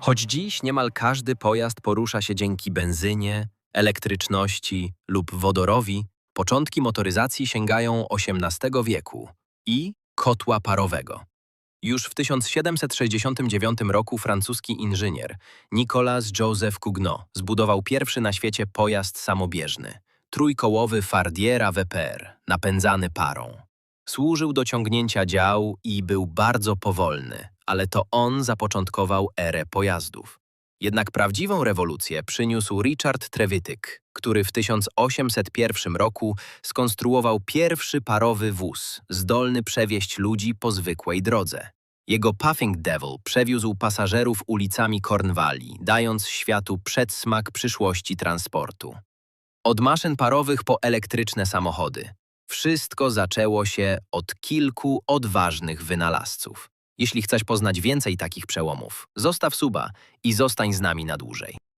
Choć dziś niemal każdy pojazd porusza się dzięki benzynie, elektryczności lub wodorowi, początki motoryzacji sięgają XVIII wieku i kotła parowego. Już w 1769 roku francuski inżynier Nicolas Joseph Cugnot zbudował pierwszy na świecie pojazd samobieżny, trójkołowy Fardiera VPR, napędzany parą. Służył do ciągnięcia dział i był bardzo powolny, ale to on zapoczątkował erę pojazdów. Jednak prawdziwą rewolucję przyniósł Richard Trevithick, który w 1801 roku skonstruował pierwszy parowy wóz, zdolny przewieźć ludzi po zwykłej drodze. Jego Puffing Devil przewiózł pasażerów ulicami Cornwalli, dając światu przedsmak przyszłości transportu. Od maszyn parowych po elektryczne samochody. Wszystko zaczęło się od kilku odważnych wynalazców. Jeśli chcesz poznać więcej takich przełomów, zostaw suba i zostań z nami na dłużej.